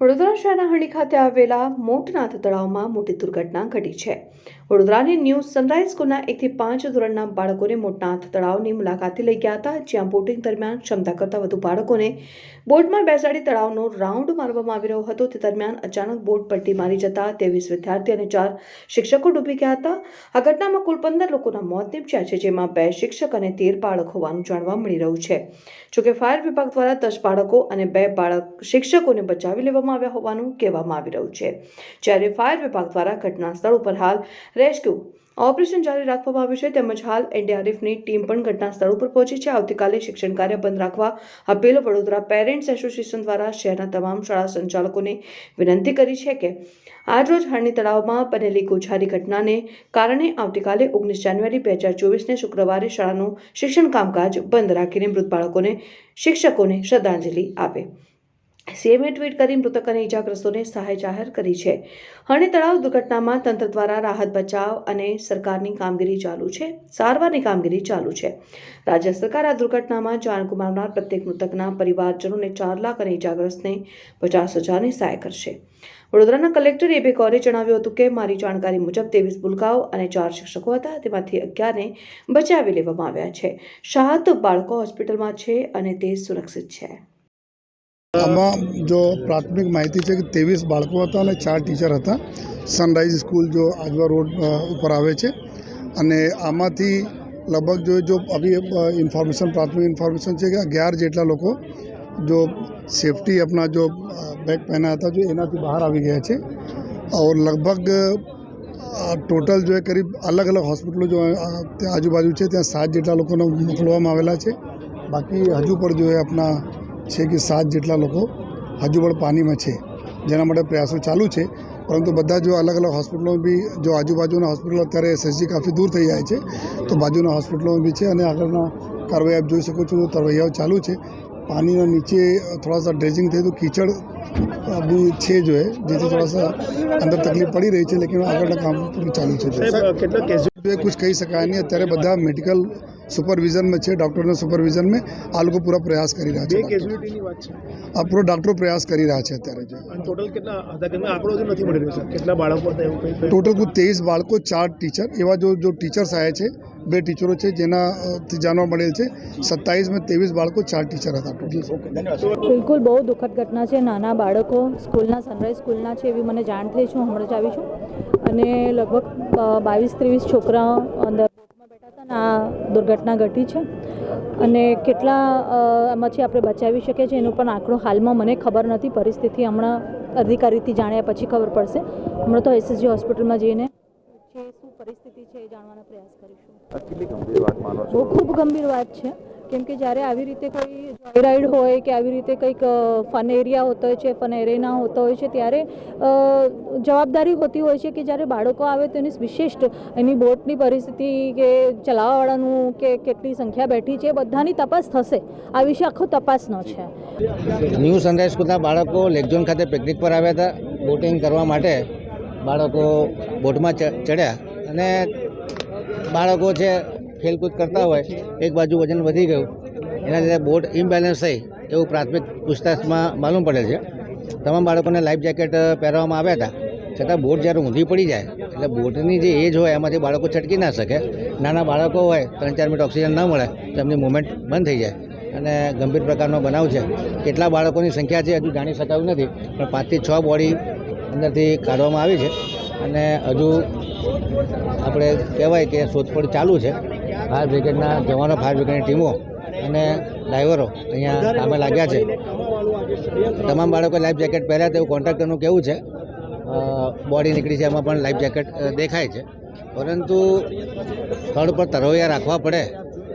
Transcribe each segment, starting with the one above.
વડોદરા શહેરના હણી ખાતે આવેલા મોટનાથ તળાવમાં મોટી દુર્ઘટના ઘટી છે. વડોદરાની ન્યૂ સનરાઇઝ સ્કૂલના એકથી પાંચ ધોરણના બાળકોને મોટનાથ તળાવની મુલાકાતે લઈ ગયા હતા, જ્યાં બોટિંગ દરમિયાન ક્ષમતા કરતાં વધુ બાળકોને બોટમાં બેસાડી તળાવનો રાઉન્ડ મારવામાં આવી રહ્યો હતો. તે દરમિયાન અચાનક બોટ પલટી મારી જતા ત્રેવીસ વિદ્યાર્થી અને ચાર શિક્ષકો ડૂબી ગયા હતા. આ ઘટનામાં કુલ પંદર લોકોના મોત નીપજ્યા છે, જેમાં બે શિક્ષક અને તેર બાળક હોવાનું જાણવા મળી રહ્યું છે. જોકે ફાયર વિભાગ દ્વારા દસ બાળકો અને બે બાળક શિક્ષકોને બચાવી લેવામાં આવ્યા હોવાનું કહેવામાં આવી રહ્યું છે. જ્યારે ફાયર વિભાગ દ્વારા ઘટના સ્થળ ઉપર હાલ રેસ્ક્યુ ઓપરેશન જારી રાખવામાં આવ્યું છે, તેમજ હાલ એનડીઆરએફની ટીમ પણ ઘટના સ્થળ ઉપર પહોંચી છે. આવતીકાલે શિક્ષણ કાર્ય બંધ રાખવા અપીલ વડોદરા પેરેન્ટ્સ એસોસિએશન દ્વારા શહેરના તમામ શાળા સંચાલકોને વિનંતી કરી છે કે આજરોજ હરણી તળાવમાં બનેલી ગોછારી ઘટનાને કારણે આવતીકાલે ઓગણીસ જાન્યુઆરી બે હજાર ચોવીસને શુક્રવારે શાળાનું શિક્ષણ કામકાજ બંધ રાખીને મૃત બાળકોને શિક્ષકોને શ્રદ્ધાંજલિ આપે. સીએમએ ટ્વીટ કરી મૃતક અને ઇજાગ્રસ્તોને સહાય જાહેર કરી છે. હણે તળાવ દુર્ઘટનામાં તંત્ર દ્વારા રાહત બચાવ અને સરકારની કામગીરી ચાલુ છે. સારવારની કામગીરી ચાલુ છે. રાજ્ય સરકાર આ દુર્ઘટનામાં જાન ગુમાવનાર પ્રત્યેક મૃતકના પરિવારજનોને ચાર લાખ અને ઇજાગ્રસ્તને પચાસ હજારની સહાય કરશે. વડોદરાના કલેક્ટર એ બે કૌરે જણાવ્યું હતું કે મારી જાણકારી મુજબ ત્રેવીસ ભૂલકાઓ અને ચાર શિક્ષકો હતા. તેમાંથી અગિયારને બચાવી લેવામાં આવ્યા છે. સાત બાળકો હોસ્પિટલમાં છે અને તે સુરક્ષિત છે. આમાં જો પ્રાથમિક માહિતી છે કે ત્રેવીસ બાળકો હતા અને ચાર ટીચર હતા. સનરાઈઝ સ્કૂલ જો આજવા રોડ ઉપર આવે છે. અને આમાંથી લગભગ જો જો આવી ઇન્ફોર્મેશન પ્રાથમિક ઇન્ફોર્મેશન છે કે અગિયાર જેટલા લોકો જો સેફટી આપણા જો બેગ પહેના હતા, જો એનાથી બહાર આવી ગયા છે. ઓર લગભગ ટોટલ જો કરીબ અલગ અલગ હોસ્પિટલો જો આજુબાજુ છે, ત્યાં સાત જેટલા લોકોને મોકલવામાં આવેલા છે. બાકી હજુ પણ જો આપણા છે કે સાત જેટલા લોકો હજુ પણ પાણીમાં છે. જેના માટે પ્રયાસો ચાલુ છે. પરંતુ બધા જો અલગ અલગ હોસ્પિટલોમાં બી જો આજુબાજુના હોસ્પિટલો અત્યારે એસએસજી કાફી દૂર થઈ જાય છે. તો બાજુના હોસ્પિટલોમાં બી છે અને આગળના કાર્યવાહી આપ જોઈ શકો છો. તો તરવૈયાઓ ચાલુ છે. પાણીના નીચે થોડા સા ડ્રેજિંગ થયું તો કીચડ બી છે જો એ જેથી થોડા સા અંદર તકલીફ પડી રહી છે. લેકિન આગળના કામ પૂરું ચાલુ છે જો કહી શકાય નહીં. અત્યારે બધા મેડિકલ સુપરવિઝનમાં છે ડૉક્ટરના સુપરવિઝનમાં. આ લોકો પૂરા પ્રયાસ કરી રહ્યા છે આ પૂરો ડૉક્ટરો પ્રયાસ કરી રહ્યા છે અત્યારે જો. ટોટલ કેટલા હતા કેમ કે આંકડો હજુ નથી મળી રહ્યો સર કેટલા બાળકો હતા એવું કંઈ ટોટલ કુલ તેવીસ બાળકો ચાર ટીચર. એવા જો જો ટીચર્સ આવ્યા છે બે ટીચરો છે જેના જાણવા મળેલ છે સત્તાવીસમાં ત્રેવીસ બાળકો ચાર ટીચર હતા ટોટલ. બિલકુલ બહુ દુઃખદ ઘટના છે. નાના બાળકો સ્કૂલના સનરાઈઝ સ્કૂલના છે એવી મને જાણ થઈ છે. હમણાં જ આવી છું. અને લગભગ બાવીસ ત્રેવીસ છોકરા અંદર આ દુર્ઘટના ઘટી છે. અને કેટલા એમાંથી આપણે બચાવી શકીએ છીએ એનો પણ આંકડો હાલમાં મને ખબર નથી. પરિસ્થિતિ હમણાં અધિકારીથી જાણ્યા પછી ખબર પડશે. હમણાં તો એસએસજી હોસ્પિટલમાં જઈને જે શું પરિસ્થિતિ છે એ જાણવાનો પ્રયાસ કરીશું. કેટલી ગંભીર વાત માનો છો? ખૂબ ગંભીર વાત છે. કેમ કે જ્યારે આવી રીતે કોઈ જોયરાઇડ હોય કે આવી રીતે કંઈક ફન એરિયા હોતો હોય છે ફન એરેના હોતો હોય છે ત્યારે જવાબદારી હોતી હોય છે કે જ્યારે બાળકો આવે તો એની વિશિષ્ટ એની બોટની પરિસ્થિતિ કે ચલાવવાવાળાનું કે કેટલી સંખ્યા બેઠી છે એ બધાની તપાસ થશે. આ વિશે આખો તપાસનો છે. ન્યૂ સનરાઈઝ સ્કૂલના બાળકો લેકઝોન ખાતે પિકનિક પર આવ્યા હતા બોટિંગ કરવા માટે. બાળકો બોટમાં ચડ્યા અને બાળકો છે ખેલકૂદ કરતા હોય, એક બાજુ વજન વધી ગયું, એના લીધે બોટ ઇમ્બેલેન્સ થઈ એવું પ્રાથમિક પૂછતાછમાં માલુમ પડે છે. તમામ બાળકોને લાઈફ જેકેટ પહેરવામાં આવ્યા હતા. છતાં બોટ જ્યારે ઊંધી પડી જાય, એટલે બોટની જે એજ હોય એમાંથી બાળકો છટકી ના શકે. નાના બાળકો હોય ત્રણ ચાર મિનિટ ઓક્સિજન ન મળે, તો એમની મુવમેન્ટ બંધ થઈ જાય. અને ગંભીર પ્રકારનો બનાવ છે. કેટલા બાળકોની સંખ્યા છે હજુ જાણી શકાયું નથી, પણ પાંચથી છ બોડી અંદરથી કાઢવામાં આવી છે અને હજુ આપણે કહેવાય કે શોધખોળ ચાલુ છે. ફાયર બ્રિગેડના જવાનો, ફાયર બ્રિગેડની ટીમો અને ડ્રાઈવરો અહીંયા કામે લાગ્યા છે. તમામ બાળકો લાઈફ જેકેટ પહેર્યા તેવું કોન્ટ્રાક્ટરનું કેવું છે. બોડી નીકળી છે, એમાં પણ લાઈફ જેકેટ દેખાય છે. પરંતુ સ્થળ પર તરવૈયા રાખવા પડે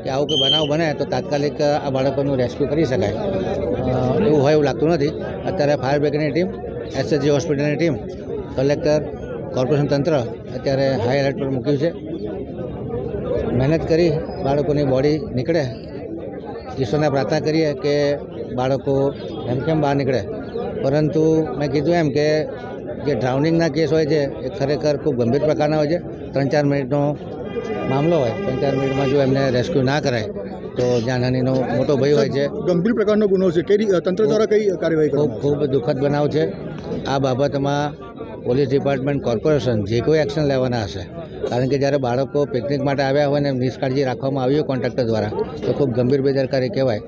કે આવું કોઈ બનાવ બને તો તાત્કાલિક આ બાળકોનું રેસ્ક્યુ કરી શકાય. એવું હોય એવું લાગતું નથી. અત્યારે ફાયર બ્રિગેડની ટીમ એસએસજી હોસ્પિટલની ટીમ કલેક્ટર કોર્પોરેશન તંત્ર અત્યારે હાઈ એલર્ટ પર મૂક્યું છે. મહેનત કરી બાળકોની બોડી નીકળે. ઈશ્વરને પ્રાર્થના કરીએ કે બાળકો એમ કેમ બહાર નીકળે. પરંતુ મેં કીધું એમ કે જે ડ્રાઉનિંગના કેસ હોય છે, એ ખરેખર ખૂબ ગંભીર પ્રકારના હોય છે. ત્રણ ચાર મિનિટનો મામલો હોય, ત્રણ ચાર મિનિટમાં જો એમને રેસ્ક્યુ ના કરાય તો જાનહાનિનો મોટો ભય હોય છે. ગંભીર પ્રકારનો ગુનો છે. કઈ તંત્ર દ્વારા કઈ કાર્યવાહી ખૂબ ખૂબ દુઃખદ બનાવ છે. આ બાબતમાં પોલીસ ડિપાર્ટમેન્ટ કોર્પોરેશન જે કોઈ એક્શન લેવાના હશે કારણ કે જ્યારે બાળકો પિકનિક માટે આવ્યા હોય ને નિષ્કાળજી રાખવામાં આવી હોય કોન્ટ્રાક્ટર દ્વારા તો ખૂબ ગંભીર બેદરકારી કહેવાય.